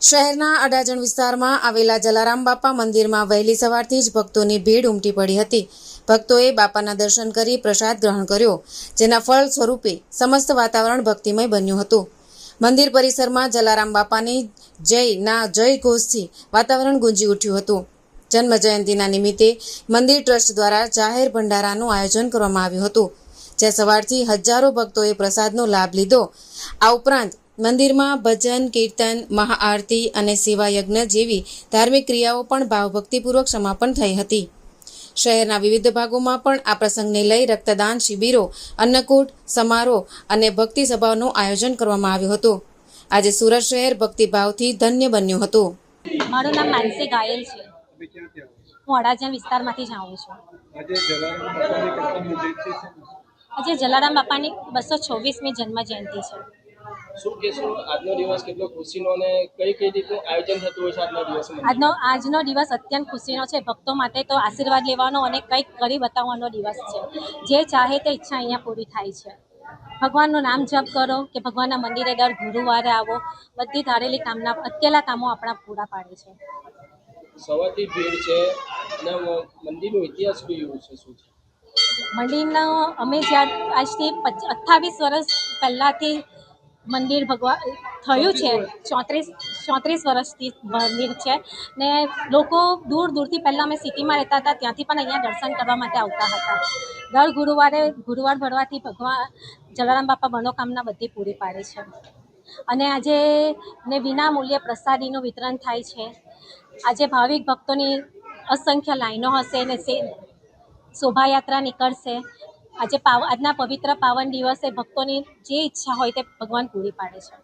શહેરના અડાજણ વિસ્તારમાં આવેલા જલારામ બાપા મંદિરમાં વહેલી સવારથી જ ભક્તોની ભીડ ઉમટી પડી હતી. ભક્તોએ બાપાના દર્શન કરી પ્રસાદ ગ્રહણ કર્યો, જેના ફળ સ્વરૂપે સમસ્ત વાતાવરણ ભક્તિમય બન્યું હતું. મંદિર પરિસરમાં જલારામ બાપાની જય ના જય ઘોષથી વાતાવરણ ગુંજી ઉઠ્યું હતું. જન્મ જયંતિના નિમિત્તે મંદિર ટ્રસ્ટ દ્વારા જાહેર ભંડારાનું આયોજન કરવામાં આવ્યું હતું, જ્યાં સવારથી હજારો ભક્તોએ પ્રસાદનો લાભ લીધો. આ ઉપરાંત મંદિરમાં ભજન કીર્તન મહાઆરતી અને સેવાયજ્ઞ જેવી ધાર્મિક ક્રિયાઓ પણ ભાવભક્તિપૂર્વક સમાપન થઈ હતી. શહેરના વિવિધ ભાગોમાં પણ આ પ્રસંગને લઈ રક્તદાન શિબિરો અન્નકૂટ સમારોહ અને ભક્તિ સભાઓનું આયોજન કરવામાં આવ્યું હતું. આજે સુરત શહેર ભક્તિભાવથી ધન્ય બન્યું હતું. મારું નામ માનસી ગાયલ છે. હું અડાજણ વિસ્તારમાંથી જ આવું છું. આજે જલારામ બાપાની કેટલામો જયંતિ છે. આજે જલારામ બાપાની બસો છવ્વીસમી જન્મ જયંતિ છે. શું કહેશો? આજનો દિવસ કેટલો ખુશીનો અને કઈ કઈ રીતે આયોજન થતું હોય છે આજના દિવસમાં આજનો આજનો દિવસ અત્યંત ખુશીનો છે. ભક્તો માટે તો આશીર્વાદ લેવાનો અને કંઈક કરી બતાવવાનો દિવસ છે. જે ચાહે તે ઈચ્છા અહીંયા પૂરી થાય છે. ભગવાનનું નામ જપ કરો કે ભગવાનના મંદિરે દર ગુરુવારે આવો. બધી ધારેલી કામના અત્યેલા કામો આપણા પૂરા પાડે છે. સવારથી ભીડ છે અને મંદિરનો ઇતિહાસ બી છે? શું છે? મંદિરનો અમે જ્યાં આજથી અઠ્ઠાવીસ વર્ષ પહેલાંથી મંદિર ભગવાન થયું છે. ચોત્રીસ ચોત્રીસ વર્ષથી મંદિર છે. ને લોકો દૂર દૂરથી પહેલાં અમે સિટીમાં રહેતા હતા, ત્યાંથી પણ અહીંયા દર્શન કરવા માટે આવતા હતા. દર ગુરુવારે ગુરુવાર ભરવાથી ભગવાન જલારામ બાપા મનોકામના બધી પૂરી પાડે છે. અને આજે ને વિના મૂલ્યે પ્રસાદીનું વિતરણ થાય છે. આજે ભાવિક ભક્તોની અસંખ્ય લાઈનો હશે ને શોભાયાત્રા નીકળશે. આજે પાવ, આજના પવિત્ર પાવન દિવસે ભક્તોની જે ઈચ્છા હોય તે ભગવાન પૂરી પાડે છે.